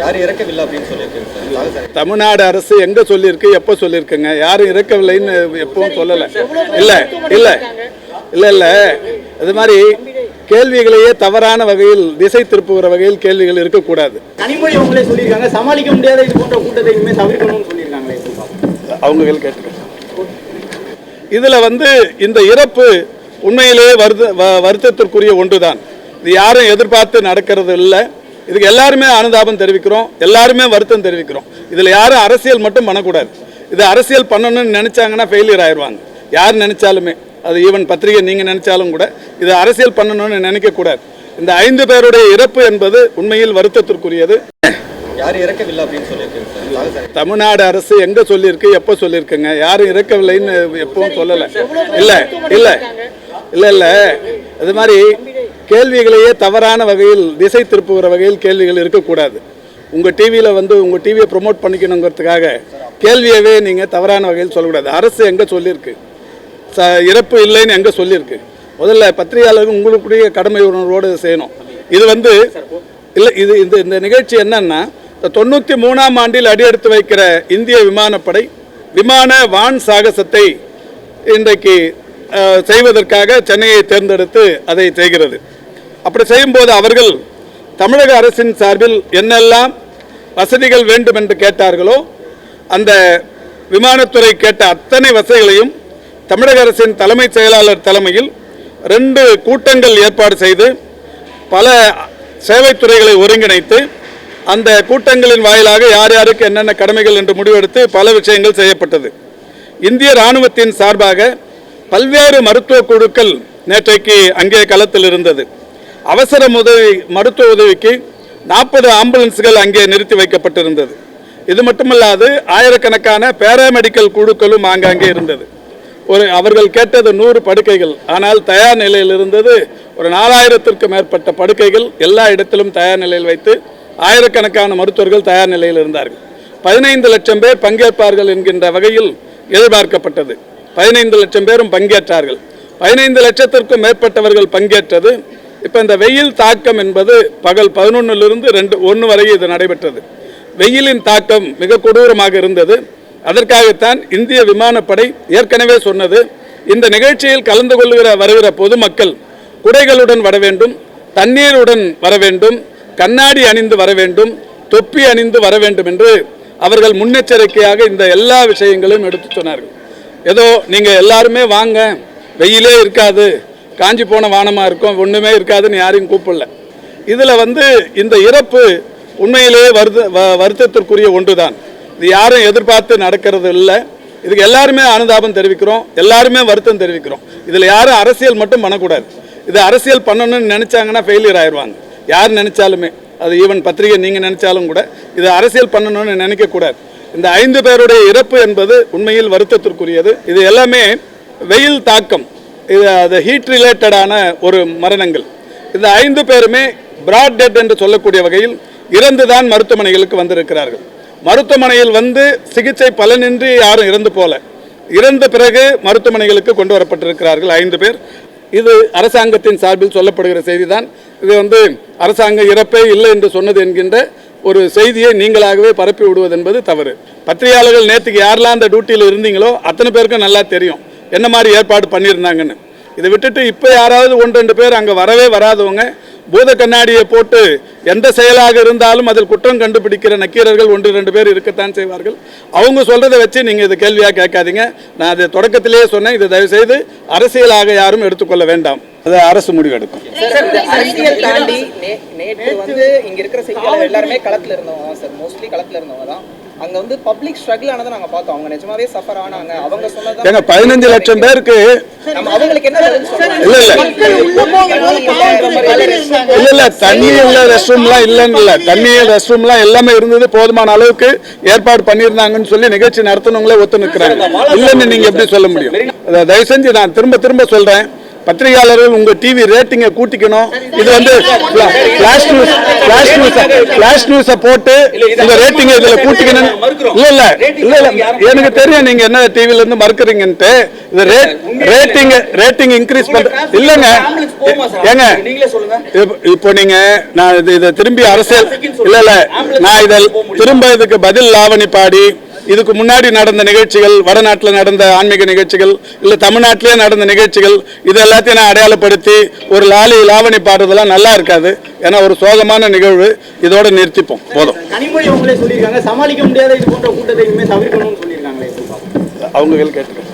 யாரும் இறக்கவில்லை அப்படின்னு தமிழ்நாடு அரசு எங்க சொல்லியிருக்கு எப்போ சொல்லியிருக்குங்க? யாரும் இறக்கவில்லைன்னு எப்பவும் சொல்லலை. இல்லை இல்லை. இல்லை இல்லை. இது மாதிரி கேள்விகளையே தவறான வகையில் திசை திருப்புகிற வகையில் கேள்விகள் இருக்கக்கூடாது. கனிமொழி அவங்களே சொல்லியிருக்காங்க. சமாளிக்க முடியாத இது போன்ற கூட்டத்தை இனிமேல் தவிர்க்கணும்னு சொல்லியிருக்காங்களே. அவங்க கேட்டுக்க இதில் வந்து இந்த இறப்பு உண்மையிலேயே வருத்த வருத்தத்திற்குரிய ஒன்றுதான். இது யாரும் எதிர்பார்த்து நடக்கிறது இல்லை. இதுக்கு எல்லாருமே அனுதாபம் தெரிவிக்கிறோம் எல்லாருமே வருத்தம் தெரிவிக்கிறோம். இதில் யாரும் அரசியல் மட்டும் பண்ணக்கூடாது. இது அரசியல் பண்ணணும்னு நினைச்சாங்கன்னா ஃபெயிலியர் ஆயிடுவாங்க. யார் நினைச்சாலுமே அது ஈவன் பத்திரிகை நீங்கள் நினைச்சாலும் கூட இது அரசியல் பண்ணணும்னு நினைக்கக்கூடாது. இந்த ஐந்து பேருடைய இறப்பு என்பது உண்மையில் வருத்தத்திற்குரியது. தமிழ்நாடு அரசு எங்க சொல்லியிருக்கு எப்போ சொல்லியிருக்குங்க? யாரும் இறக்கவில்லைன்னு எப்பவும் சொல்லலை. இல்லை இல்லை. இல்லை இல்லை. இது மாதிரி கேள்விகளையே தவறான வகையில் திசை திருப்புகிற வகையில் கேள்விகள் இருக்கக்கூடாது. உங்கள் டிவியில் வந்து உங்கள் டிவியை ப்ரொமோட் பண்ணிக்கணுங்கிறதுக்காக கேள்வியவே நீங்கள் தவறான வகையில் சொல்லக்கூடாது. அரசு எங்கே சொல்லியிருக்கு ச இறப்பு இல்லைன்னு எங்கே சொல்லியிருக்கு முதல்ல பத்திரிகையாளர்கள் உங்களுக்குரிய கடமை உணர்வோடு செய்யணும். இது வந்து இல்லை இது இந்த இந்த நிகழ்ச்சி என்னன்னா இந்த தொண்ணூற்றி மூணாம் ஆண்டில் அடியெடுத்து வைக்கிற இந்திய விமானப்படை விமான வான் சாகசத்தை இன்றைக்கு செய்வதற்காக சென்னையை தேர்ந்தெடுத்து அதை செய்கிறது. அப்படி செய்யும்போது அவர்கள் தமிழக அரசின் சார்பில் என்னெல்லாம் வசதிகள் வேண்டும் என்று கேட்டார்களோ அந்த விமானத்துறை கேட்ட அத்தனை வசதிகளையும் தமிழக அரசின் தலைமைச் செயலாளர் தலைமையில் ரெண்டு கூட்டங்கள் ஏற்பாடு செய்து பல சேவைத்துறைகளை ஒருங்கிணைத்து அந்த கூட்டங்களின் வாயிலாக யார் யாருக்கு என்னென்ன கடமைகள் என்று முடிவெடுத்து பல விஷயங்கள் செய்யப்பட்டது. இந்திய ராணுவத்தின் சார்பாக பல்வேறு மருத்துவ குழுக்கள் நேற்றைக்கு அங்கே களத்தில் இருந்தது. அவசர உதவி மருத்துவ உதவிக்கு நாற்பது ஆம்புலன்ஸ்கள் அங்கே நிறுத்தி வைக்கப்பட்டிருந்தது. இது மட்டுமல்லாது ஆயிரக்கணக்கான பேராமெடிக்கல் குழுக்களும் ஆங்காங்கே இருந்தது. ஒரு அவர்கள் கேட்டது நூறு படுக்கைகள். ஆனால் தயார் நிலையில் இருந்தது ஒரு நாலாயிரத்திற்கு மேற்பட்ட படுக்கைகள் எல்லா இடத்திலும் தயார் நிலையில் வைத்து ஆயிரக்கணக்கான மருத்துவர்கள் தயார் நிலையில் இருந்தார்கள். பதினைந்து லட்சம் பேர் பங்கேற்பார்கள் என்கின்ற வகையில் எதிர்பார்க்கப்பட்டது. பதினைந்து லட்சம் பேரும் பங்கேற்றார்கள். பதினைந்து லட்சத்திற்கும் மேற்பட்டவர்கள் பங்கேற்றது இப்போ இந்த வெயில் தாக்கம் என்பது பகல் பதினொன்னிலிருந்து ரெண்டு ஒன்று வரை இது நடைபெற்றது. வெயிலின் தாக்கம் மிக கொடூரமாக இருந்தது. அதற்காகத்தான் இந்திய விமானப்படை ஏற்கனவே சொன்னது இந்த நிகழ்ச்சியில் கலந்து கொள்கிற வருகிற பொதுமக்கள் குடைகளுடன் வர வேண்டும் தண்ணீருடன் வர வேண்டும் கண்ணாடி அணிந்து வர வேண்டும் தொப்பி அணிந்து வர வேண்டும் என்று அவர்கள் முன்னெச்சரிக்கையாக இந்த எல்லா விஷயங்களும் எடுத்து சொன்னார்கள். ஏதோ நீங்கள் எல்லாருமே வாங்க வெயிலே இருக்காது காஞ்சி போன வானமாக இருக்கும் ஒன்றுமே இருக்காதுன்னு யாரையும் கூப்பிடல. இதில் வந்து இந்த இறப்பு உண்மையிலேயே வருது வ- வருத்தத்திற்குரிய ஒன்றுதான். இது யாரும் எதிர்பார்த்து நடக்கிறது இல்லை. இதுக்கு எல்லாருமே அனுதாபம் தெரிவிக்கிறோம் எல்லாருமே வருத்தம் தெரிவிக்கிறோம். இதில் யாரும் அரசியல் மட்டும் பண்ணக்கூடாது. இது அரசியல் பண்ணணும்னு நினச்சாங்கன்னா ஃபெயிலியர் ஆயிடுவாங்க. யார் நினச்சாலுமே. அது ஈவன் பத்திரிகை நீங்கள் நினச்சாலும் கூட இது அரசியல் பண்ணணும்னு நினைக்கக்கூடாது. இந்த ஐந்து பேருடைய இறப்பு என்பது உண்மையில் வருத்தத்திற்குரியது. இது எல்லாமே வெயில் தாக்கம். இது அது ஹீட் ரிலேட்டடான ஒரு மரணங்கள். இந்த ஐந்து பேருமே பிராட் டெட் என்று சொல்லக்கூடிய வகையில் இறந்துதான் மருத்துவமனைகளுக்கு வந்திருக்கிறார்கள். மருத்துவமனையில் வந்து சிகிச்சை பலனின்றி யாரும் இறந்து போல. இறந்த பிறகு மருத்துவமனைகளுக்கு கொண்டு வரப்பட்டிருக்கிறார்கள் ஐந்து பேர். இது அரசாங்கத்தின் சார்பில் சொல்லப்படுகிற செய்திதான். இது வந்து அரசாங்க இறப்பே இல்லை என்று சொன்னது என்கின்ற ஒரு செய்தியை நீங்களாகவே பரப்பி விடுவது என்பது தவறு. பத்திரிகையாளர்கள் நேற்றுக்கு யாரெல்லாம் அந்த டியூட்டியில் இருந்தீங்களோ அத்தனை பேருக்கும் நல்லா தெரியும். என்ன மாதிரி ஏற்பாடு பண்ணியிருந்தாங்கன்னு. இதை விட்டுட்டு இப்போ யாராவது ஒன்று ரெண்டு பேர் அங்கே வரவே வராதவங்க பூத கண்ணாடியை போட்டு எந்த செயலாக இருந்தாலும் அதில் குற்றம் கண்டுபிடிக்கிற நக்கீரர்கள் ஒன்று ரெண்டு பேர் இருக்கத்தான் செய்வார்கள். அவங்க சொல்றதை வச்சு நீங்கள் இது கேள்வியாக கேட்காதீங்க. நான் அதை தொடக்கத்திலேயே சொன்னேன். இதை தயவுசெய்து அரசியலாக யாரும் எடுத்துக்கொள்ள வேண்டாம். அதை அரசு முடிவெடுக்கும். அரசியல் தாண்டி நேற்று வந்து இங்க இருக்கிற செய்தியாளர் எல்லாருமே களத்துல இருந்தவங்க சார் மோஸ்ட்லி களத்துல இருந்தவங்க தான். அங்க வந்து பப்ளிக் ஸ்ட்ரகிள் ஆனதை நாங்க பார்த்தோம். அவங்க நிஜமாவே சஃபர் ஆனாங்க. அவங்க சொன்னதான் ஏங்க பதினஞ்சு லட்சம் பேருக்கு அவங்களுக்கு என்ன இல்ல இல்ல இல்ல இல்ல தண்ணி இல்ல ரெஸ்ட் ரூம்லாம் இல்லைன்னு இல்ல. தண்ணி ரெஸ்ட் ரூம்லாம் எல்லாமே இருந்தது. போதுமான அளவுக்கு ஏற்பாடு பண்ணியிருந்தாங்கன்னு சொல்லி நிகழ்ச்சி நடத்தினவங்களே ஒத்து நிற்கிறாங்க இல்லைன்னு நீங்க எப்படி சொல்ல முடியும்? தயவு செஞ்சு நான் திரும்ப திரும்ப சொல்றேன். பத்திரிகையாளர்கள் உங்க டிவி ரேட்டிங்கை கூட்டிக்கணும். இது வந்து flash news flash news flash நியூஸை போட்டு உங்க ரேட்டிங்கை இதுல கூட்டிக்கணும் இல்ல இல்ல இல்ல இல்ல. எனக்கு தெரியும் நீங்க என்ன டிவில இருந்து மறுக்கிறீங்கன்ட்டு. இது ரேட் ரேட்டிங் ரேட்டிங் இன்க்ரீஸ் பண்ற இல்லங்க. ஏங்க இப்போ நீங்க நான் இது இதை திரும்பி அரசியல் இல்ல இல்ல. நான் இதை திரும்ப இதுக்கு பதில் லாவணி பாடி இதுக்கு முன்னாடி நடந்த நிகழ்ச்சிகள் வடநாட்டில் நடந்த ஆன்மீக நிகழ்ச்சிகள் இல்ல தமிழ்நாட்டிலே நடந்த நிகழ்ச்சிகள் இது எல்லாத்தையும் நான் அடையாளப்படுத்தி ஒரு லாலி லாவணி பாடுறதெல்லாம் நல்லா இருக்காது. ஏன்னா ஒரு சோகமான நிகழ்வு. இதோட நிறுத்திப்போம். போதும். அவங்களே சொல்லியிருக்காங்க.